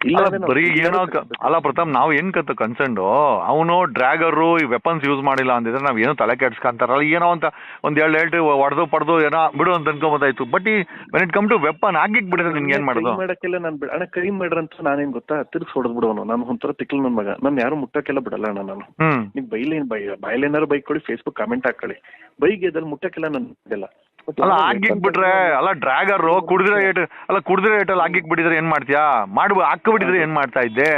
Speaker 2: ಇಲ್ಲ
Speaker 1: ಬರೀ ಏನೋ ಅಲ್ಲ ಪ್ರಥಮ ನಾವ್ ಏನ್ ಕತ್ತ ಕನ್ಸರ್ನ್ಡು ಅವನು ಡ್ರ್ಯಾಗರು ಈ ವೆಪನ್ಸ್ ಯೂಸ್ ಮಾಡಿಲ್ಲ ಅಂದಿದ್ರೆ ನಾವ್ ಏನೋ ತಲೆ ಕೆಡ್ಸ್ಕೊಂತಾರಲ್ಲ ಏನೋ ಅಂತ ಒಂದ್ ಎರಡು ಹೇಳ್ತಿ ಹೊಡೆದು ಪಡೆದು ಏನೋ ಬಿಡು ಅಂತ ಅನ್ಕೊಂಬೋದಾಯ್ತು ಬಟ್ ಈ when it come to weapon ಆಗಿಕ್ ಬಿಡಿದ್ರೆ ನಿನ್ಗೆ ಏನ್ ಮಾಡೋದು?
Speaker 2: ಮಾಡಕ್ಕೆಲ್ಲ ನಾನು ಬಿಡ ಅಣ್ಣ ಕೈ ನಾನು ನಾನೇನ್ ಗೊತ್ತಾ? ತಿರ್ಗ್ಸ್ ಹೊಡೆದ್ ಬಿಡೋನು ನಾನು ಒಂಥರ ತಿಕ್ಲು ನನ್ ಮಗ. ನಾನು ಯಾರು ಮುಟ್ಟಕ್ಕೆಲ್ಲ ಬಿಡಲ್ಲ ಅಣ್ಣ ನಾನು. ನೀವು ಬೈಲೇನ್ ಬೈ ಬಾಯಲ್ಲೇನಾರು ಬೈಕ್ ಕೊಡಿ ಫೇಸ್ಬುಕ್ ಕಮೆಂಟ್ ಹಾಕೊಳ್ಳಿ. ಬೈಕ್ ಅದ್ರಲ್ಲಿ ಮುಟ್ಟಕ್ಕೆಲ್ಲ ನಾನು ಬಿಡಲ್ಲ.
Speaker 1: ಅಲ್ಲ ಆಗಿಕ್ ಬಿಟ್ರೆ ಅಲ್ಲ ಡ್ರ್ಯಾಗರ್ ಕುಡಿದ್ರೆ ಏಟ್ ಅಲ್ಲ ಕುಡಿದ್ರೆ ಏಟಲ್ಲಿ ಹಾಕಿಕ್ ಬಿಟ್ಟಿದ್ರೆ ಏನ್ ಮಾಡ್ತೀಯಾ? ಮಾಡ್ಬೋ ಹಾಕ್ಬಿಟ್ಟಿದ್ರೆ ಏನ್ ಮಾಡ್ತಾ ಇದ್ದೆ?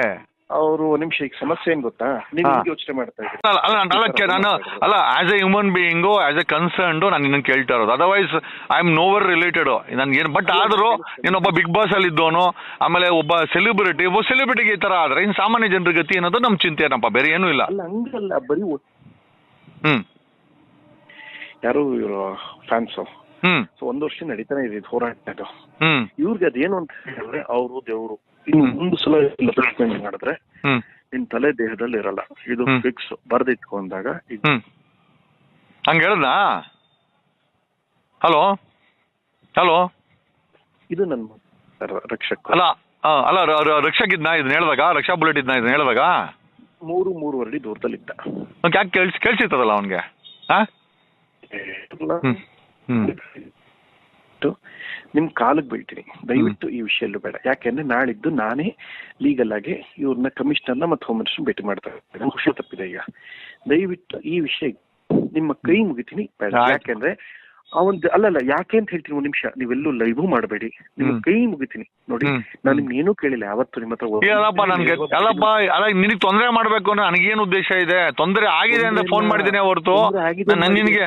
Speaker 2: ಅವರು ನಿಮಿಷ ಈಗ ಸಮಸ್ಯೆ ಏನ್ ಗೊತ್ತಾ? ನೀವು. ಯೋಚನೆ ಮಾಡ್ತಾ ಇದ್ದೀರಿ?
Speaker 1: ಅಲ್ಲ ಅಲ್ಲ ನಾನು ಅಲ್ಲ ನಾನು ಅಲ್ಲ as a human being as a concerned ನಾನು ನಿನ್ನ ಕೇಳ್ತಾ ಇರೋದು. Otherwise I am nowhere related ನನ್ಗೆ ಏನು ಬಟ್ ಆದರೂ ನೀನೊಬ್ಬ ಬಿಗ್ ಬಾಸ್ ಅಲ್ಲಿ ಇದ್ದವನು ಆಮೇಲೆ ಒಬ್ಬ ಸೆಲೆಬ್ರಿಟಿ ಒಬ್ಬ ಸೆಲೆಬ್ರಿಟಿಗೆ ಈ ತರ ಆದ್ರೆ ಇನ್ ಸಾಮಾನ್ಯ ಜನರ ಗತಿ ಅನ್ನೋದು ನಮ್ ಚಿಂತೆ ಏನಪ್ಪ? ಬೇರೆ ಏನೂ ಇಲ್ಲ.
Speaker 2: ಅಲ್ಲ ಹಂಗಲ್ಲ ಬರೀ
Speaker 1: ಹ್ಮ್.
Speaker 2: ಯಾರು ಇವರು ಫ್ಯಾನ್ಸ್ ಸೊ ಒಂದ್ ವರ್ಷ ನಡೀತಾನೆ ಇದೆ ಇದು ಹೋರಾಟ ಇವ್ರಿಗೆ ಅದೇನು ಅಂತ ಹೇಳಿದ್ರೆ ಅವರು ದೇವರು. ಇನ್ನು ಒಂದು ಸಲ ಮಾಡಿದ್ರೆ ನಿನ್ ತಲೆ ದೇಹದಲ್ಲಿ ಇರಲ್ಲ. ಇದು ಫಿಕ್ಸ್ ಬರ್ದಿಟ್ಕೊಂಡಾಗ
Speaker 1: ಹಂಗ ಹಂಗೆ ಹಲೋ? ಹಲೋ?
Speaker 2: ಇದು ನನ್ನ ರಕ್ಷಕ.
Speaker 1: ಅಲ್ಲ ಅಲ್ಲ ರಕ್ಷಕ್ ಇದ್ನಾ ಇದನ್ನ ಹೇಳಿದಾಗ ರಕ್ಷಾ ಬುಲೆಟ್ ಇದ್ನ ಇದನ್ನ ಹೇಳಿದಾಗ?
Speaker 2: ಮೂರು ಮೂರುವರೆ ದೂರದಲ್ಲಿ ಇದ್ದ
Speaker 1: ಯಾಕೆ ಕೇಳಿಸ್ ಕೇಳಿಸಿರ್ತದಲ್ಲ ಅವನಿಗೆ? ಹಾ
Speaker 2: ದಯವಿಟ್ಟು ನಿಮ್ ಕಾಲಿಗೆ ಬೀಳ್ತೀನಿ. ದಯವಿಟ್ಟು ಈ ವಿಷಯ ಬೇಡ. ಯಾಕೆಂದ್ರೆ ನಾಳಿದ್ದು ನಾನೇ ಲೀಗಲ್ ಆಗಿ ಇವ್ರನ್ನ ಕಮಿಷನರ್ನ ಮತ್ತೆ ಹೋಮ್ ಮಿನಿಸ್ಟರ್ ಭೇಟಿ ಮಾಡ್ತಾ ಇದ್ದೀನಿ. ಖುಷಿ ತಪ್ಪಿದೆ ಈಗ. ದಯವಿಟ್ಟು ಈ ವಿಷಯ ನಿಮ್ಮ ಕೈ ಮುಗಿತೀನಿ. ಬೇಡ. ಯಾಕೆಂದ್ರೆ ಅವನ್ ಅಲ್ಲಲ್ಲ ಯಾಕೆ ಅಂತ ಹೇಳ್ತೀನಿ ಒಂದ್ ನಿಮಿಷ. ನೀವೆಲ್ಲೂ ಲೈವ್ ಮಾಡಬೇಡಿ.
Speaker 1: ನಿಮ್
Speaker 2: ಕೈ ಮುಗಿತೀನಿ. ನೋಡಿ ನಾನ್ ನಿಮ್ಗೆ ಏನೂ ಕೇಳಿಲ್ಲ. ಯಾವತ್ತು ನಿಮ್ಮ ಹತ್ರ
Speaker 1: ಅಲ್ಲಪ್ಪ ನನ್ಗೆ? ಅಲ್ಲಪ್ಪ ಅಲ್ಲ ನಿನಗೆ ತೊಂದರೆ ಮಾಡ್ಬೇಕು ಅಂದ್ರೆ ನನಗೇನು ಉದ್ದೇಶ ಇದೆ? ತೊಂದರೆ ಆಗಿದೆ ಅಂತ ಫೋನ್ ಮಾಡಿದ್ದೀನಿ ಹೊರತು. ನಿನಗೆ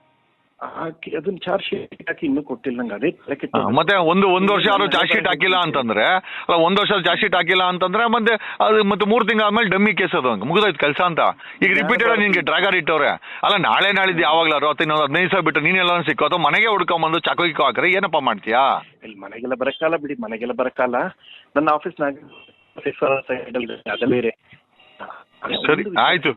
Speaker 2: ಹಾಕಿ ಅದನ್ನ ಚಾರ್ಜ್ ಶೀಟ್ ಹಾಕಿ ಇನ್ನೂ ಕೊಟ್ಟಿಲ್ಲ ನಂಗೆ ಅದೇ ತಲೆ ಕೆಟ್ಟ
Speaker 1: ಹಾ, ಮತ್ತೆ ಒಂದು ಒಂದು ವರ್ಷ ಯಾರು ಚಾರ್ಜ್ ಶೀಟ್ ಹಾಕಿಲ್ಲ ಅಂತಂದ್ರೆ ಅಲ್ಲ ಒಂದು ವರ್ಷ ಚಾರ್ಜ್ ಶೀಟ್ ಹಾಕಿಲ್ಲ ಅಂತಂದ್ರೆ ಮತ್ತೆ ಅದು ಮತ್ತೆ ಮೂರು ತಿಂಗಳ ಆದ್ಮೇಲೆ ಡಮ್ಮಿ ಕೇಸ್ ಅದು ಹಂಗೆ ಮುಗಿದೋಯ್ತು ಕೆಲಸ ಅಂತ. ಈಗ ರಿಪೀಟೆಡ್ ನಿನ್ಗೆ ಡ್ರಾಗರ್ ಇಟ್ಟವ್ರೆ. ಅಲ್ಲ ನಾಳೆ ನಾಳಿದ್ದು ಯಾವಾಗ್ಲಾರು ಅಥವಾ ಇನ್ನೊಂದು ಹದಿನೈದು ಸಾವಿರ ಬಿಟ್ಟು ನೀನೆಲ್ಲ ಸಿಕ್ಕೋ ಅಥವಾ ಮನೆಗೆ ಹುಡ್ಕೊಂಬಂದು ಚಾಕು ಗಿಕ್ಕು ಹಾಕ್ರೆ ಏನಪ್ಪ ಮಾಡ್ತೀಯಾ?
Speaker 2: ಇಲ್ಲಿ ಮನೆಗೆಲ್ಲ ಬರಕ್ಕಾಲ ಬಿಡಿ ಮನೆಗೆಲ್ಲ ಬರಕ್ಕಾಲ ನನ್ನ ಆಫೀಸ್ನಾಗ ಅದ ಬೇರೆ.
Speaker 1: ಸರಿ ಆಯ್ತು.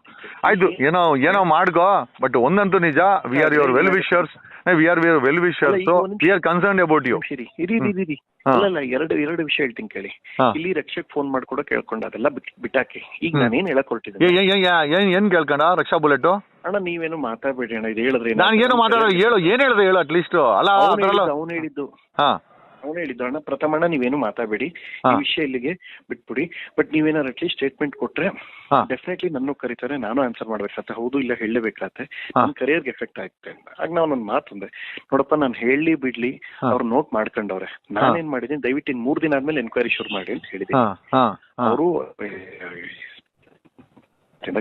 Speaker 1: ಆಯ್ತು ಏನೋ ಏನೋ ಮಾಡ್ಕೋ ಬಟ್ ಒಂದಂತೂ ನಿಜ we are your well wishers we are are well wishers we are concern about you
Speaker 2: ಇರಿ. ಅಲ್ಲಲ್ಲ ಎರಡು ಎರಡು ವಿಷಯ ಹೇಳ್ತೀನಿ ಕೇಳಿ. ಇಲ್ಲಿ ರಕ್ಷಕ್ ಫೋನ್ ಮಾಡ್ಕೊಡೋ ಕೇಳ್ಕೊಂಡ ಅದೆಲ್ಲ ಬಿಟ್ಟಾಕೆ. ಈಗ
Speaker 1: ನಾನು
Speaker 2: ನಾನೇನ್ ಹೇಳಕ್ ಹೊರಟಿದ್ದೀನಿ?
Speaker 1: ಏನ್ ಏನ್ ಕೇಳ್ಕೊಂಡ ರಕ್ಷಾ ಬುಲೆಟ್?
Speaker 2: ಅಣ್ಣ ನೀವೇನು ಮಾತಾಡ್ಬೇಡಿ ಅಣ್ಣ ಇದು ಹೇಳಿದ್ರೆ
Speaker 1: ನಾನು ಏನು ಮಾತಾಡೋ ಹೇಳು ಏನ್ ಹೇಳ್ದೆ ಹೇಳು ಅಟ್ಲೀಸ್ಟ್ ಅಲ್ಲ
Speaker 2: ಅವನು ಹೇಳಿದ್ದು.
Speaker 1: ಹಾ.
Speaker 2: ಅವನು ಹೇಳಿದ್ದು ಅಣ್ಣ. ಪ್ರಥಮಣ್ಣ ನೀವೇನು ಮಾತಾಡಬೇಡಿ. ಈ ವಿಷಯ ಇಲ್ಲಿಗೆ ಬಿಟ್ಬಿಡಿ. ಬಟ್ ನೀವೇನಾದ್ರು ಅಟ್ಲೀಸ್ಟ್ ಸ್ಟೇಟ್ಮೆಂಟ್ ಕೊಟ್ರೆ. ಡೆಫಿನೆಟ್ಲಿ ನನ್ನ ಕರೀತಾರೆ. ನಾನು ಆನ್ಸರ್ ಮಾಡ್ಬೇಕಾಗತ್ತೆ. ಹೌದು ಇಲ್ಲ ಹೇಳಬೇಕಾಗತ್ತೆ.
Speaker 1: ಹಾ.
Speaker 2: ನನ್ನ ಕರಿಯರ್ಗೆ ಎಫೆಕ್ಟ್ ಆಗುತ್ತೆ ಅಂತ. ಆಗ ನಾನು ಒಂದು ಮಾತಂದೆ ನೋಡಪ್ಪ ನಾನು ಹೇಳಿ ಬಿಡ್ಲಿ. ಅವ್ರು ನೋಟ್ ಮಾಡ್ಕೊಂಡವ್ರೆ. ನಾನೇನ್ ಮಾಡಿದೀನಿ ದಯವಿಟ್ಟು ಇನ್ ಮೂರ್ ದಿನ ಆದ್ಮೇಲೆ ಎನ್ಕ್ವೈರಿ ಶುರು ಮಾಡಿ ಅಂತ ಹೇಳಿದೀನಿ ಅವರು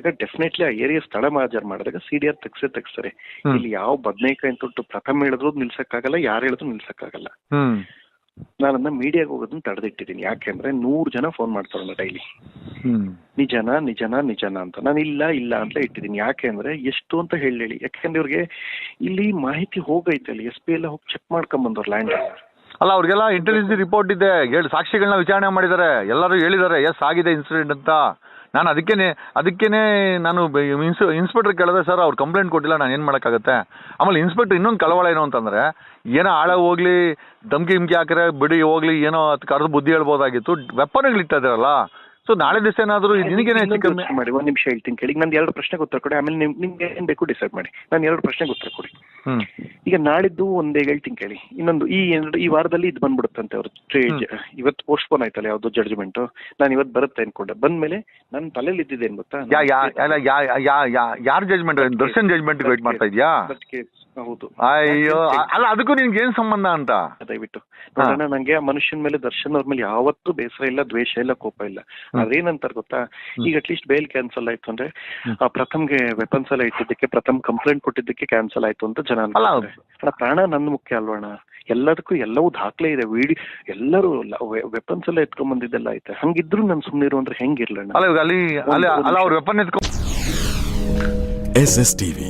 Speaker 2: ಡೆಫಿನೆಟ್ಲಿ ಆ ಏರಿಯಾ ಸ್ಥಳ ಮಾಜರ್ ಮಾಡಿದಾಗ ಸಿ ಡಿ ಆರ್ ತೆಗ್ಸೇ ತೆಗ್ಸ್ತಾರೆ. ಇಲ್ಲಿ ಯಾವ ಬದನೇಕಾಯಿ ತೊಟ್ಟು ಪ್ರಥಮ ಹೇಳಿದ್ರು ನಿಲ್ಸಕ್ಕಾಗಲ್ಲ ಯಾರು ಹೇಳಿದ್ರು ನಿಲ್ಸಕ್ಕಾಗಲ್ಲ.
Speaker 1: ಹ್ಮ್
Speaker 2: ನಾನು ಅದನ್ನ ಮೀಡಿಯಾಗ ಹೋಗೋದನ್ನ ತಡೆದಿಟ್ಟಿದ್ದೀನಿ. ಯಾಕೆಂದ್ರೆ ನೂರು ಜನ ಫೋನ್ ಮಾಡ್ತಾರಲ್ಲ ಡೈಲಿ
Speaker 1: ನಿಜನ
Speaker 2: ನಿಜನಾ ನಿಜನಾ ನಿಜನಾ ಅಂತ. ನಾನು ಇಲ್ಲ ಇಲ್ಲ ಅಂತ ಇಟ್ಟಿದ್ದೀನಿ. ಯಾಕೆ ಅಂದ್ರೆ ಎಷ್ಟು ಅಂತ ಹೇಳಿ ಯಾಕೆಂದ್ರೆ ಇವ್ರಿಗೆ ಇಲ್ಲಿ ಮಾಹಿತಿ ಹೋಗೈತೆ ಅಲ್ಲಿ. ಎಸ್ ಪಿ ಎಲ್ಲ ಹೋಗಿ ಚೆಕ್ ಮಾಡ್ಕೊಂಡ್ ಬಂದವ್ರು ಲ್ಯಾಂಡ್
Speaker 1: ಅಲ್ಲ. ಅವ್ರಿಗೆಲ್ಲ ಇಂಟೆಲಿಜೆನ್ಸ್ ರಿಪೋರ್ಟ್ ಇದೆ. ಹೇಳಿ ಸಾಕ್ಷಿಗಳನ್ನ ವಿಚಾರಣೆ ಮಾಡಿದ್ದಾರೆ. ಎಲ್ಲರೂ ಹೇಳಿದ್ದಾರೆ ಎಸ್ ಆಗಿದೆ ಇನ್ಸಿಡೆಂಟ್ ಅಂತ. ನಾನು ಅದಕ್ಕೇನೆ ಅದಕ್ಕೇನೆ ನಾನು ಇನ್ಸ್ಪೆಕ್ಟರ್ ಕೇಳಿದ್ರೆ ಸರ್, ಅವ್ರು ಕಂಪ್ಲೇಂಟ್ ಕೊಟ್ಟಿಲ್ಲ, ನಾನು ಏನು ಮಾಡೋಕ್ಕಾಗತ್ತೆ? ಆಮೇಲೆ ಇನ್ಸ್ಪೆಕ್ಟರ್ ಇನ್ನೊಂದು ಕಳವಳ ಏನು ಅಂತಂದರೆ, ಏನೋ ಆಳ ಹೋಗ್ಲಿ, ಧಮ್ಕಿ ಗಿಮ್ಕಿ ಹಾಕಿದ್ರೆ ಬಿಡಿ ಹೋಗ್ಲಿ, ಏನೋ ಅದು ಕರೆದು ಬುದ್ಧಿ ಹೇಳ್ಬೋದಾಗಿತ್ತು ವೆಪನ್ಗಳು ಇಡ್ತಾ ಇದಾರಲ್ಲ ಸೊ ನಾಳೆ ದಿವಸ ಏನಾದರೂ ಹೆಚ್ಚು ಕಮ್ಮಿ?
Speaker 2: ಮಾಡಿ ಒಂದ್ ನಿಮಿಷ ಹೇಳ್ತೀನಿ ಕೇಳಿ. ನಂದು ಎರಡು ಪ್ರಶ್ನೆಗೆ ಉತ್ತರ ಕೊಡಿ. ಆಮೇಲೆ ನಿಮ್ ನಿಮ್ಗೆ ಏನ್ ಬೇಕು ಡಿಸೈಡ್ ಮಾಡಿ. ನಾನು ಎರಡು ಪ್ರಶ್ನೆಗೆ ಉತ್ತರ ಕೊಡಿ. ಈಗ ನಾಳಿದ್ದು ಒಂದೇ ಹೇಳ್ತೀನಿ ಕೇಳಿ. ಇನ್ನೊಂದು ಈ ಎರಡು ಈ ವಾರದಲ್ಲಿ ಇದು ಬಂದ್ಬಿಡುತ್ತಂತೆ ಅವ್ರ. ಇವತ್ತು ಪೋಸ್ಟ್ಪೋನ್ ಆಯ್ತಲ್ಲ ಯಾವ್ದು ಜಡ್ಜ್ಮೆಂಟ್ ನಾನು ಇವತ್ತು ಬರುತ್ತೆ ಅನ್ಕೊಂಡೆ. ಬಂದ್ಮೇಲೆ ನನ್ನ ತಲೆಯಲ್ಲಿ ಇದ್ದಿದೆ ಏನ್ ಗೊತ್ತಾ
Speaker 1: ಯಾರ ಜಡ್ಜ್ಮೆಂಟ್ ದರ್ಶನ್ ಜಜ್ಮೆಂಟ್ ವೇಟ್ ಮಾಡ್ತಾ ಇದೆಯಾ?
Speaker 2: ಹೌದು.
Speaker 1: ಅಯ್ಯೋ ಅಲ್ಲ ಅದಕ್ಕೂ ನಿನ್ಗೆ ಏನ್ ಸಂಬಂಧ ಅಂತ?
Speaker 2: ದಯವಿಟ್ಟು. ನೋಡೋಣ ನಂಗೆ ಆ ಮನುಷ್ಯನ ಮೇಲೆ ದರ್ಶನ್ ಅವ್ರ ಮೇಲೆ ಯಾವತ್ತೂ ಬೇಸರ ಇಲ್ಲ ದ್ವೇಷ ಇಲ್ಲ ಕೋಪ ಇಲ್ಲ. ಅದೇನಂತಾರೆ ಗೊತ್ತಾ? ಈಗ ಅಟ್ಲೀಸ್ಟ್ ಬೇಲ್ ಕ್ಯಾನ್ಸಲ್ ಆಯ್ತು ಅಂದ್ರೆ ಆ ಪ್ರಥಮ್ಗೆ ವೆಪನ್ಸ್ ಎಲ್ಲ ಇಟ್ಟಿದ್ದಕ್ಕೆ ಪ್ರಥಮ್ ಕಂಪ್ಲೇಂಟ್ ಕೊಟ್ಟಿದ್ದಕ್ಕೆ ಕ್ಯಾನ್ಸಲ್ ಆಯ್ತು ಅಂತ ಜನ. ಪ್ರಾಣ ನನ್ ಮುಖ್ಯ ಅಲ್ವಣ ಎಲ್ಲದಕ್ಕೂ ಎಲ್ಲವೂ ದಾಖಲೆ ಇದೆ. ವಿಡಿ ಎಲ್ಲರೂ ವೆಪನ್ಸ್ ಎಲ್ಲ ಎತ್ಕೊಂಡ್ ಬಂದಿದ್ದೆಲ್ಲ ಐತೆ. ಹಂಗಿದ್ರು ನಾನು ಇರು ಅಂದ್ರೆ ಹೆಂಗಿರ್ಲಣ್ಣ
Speaker 1: ಅಲ್ಲಿ ಅಲ್ಲ ಅವ್ರ ವೆಪನ್ ಎತ್ಕೊಂಡ್
Speaker 3: ಎಸ್ ಎಸ್ ಟಿವಿ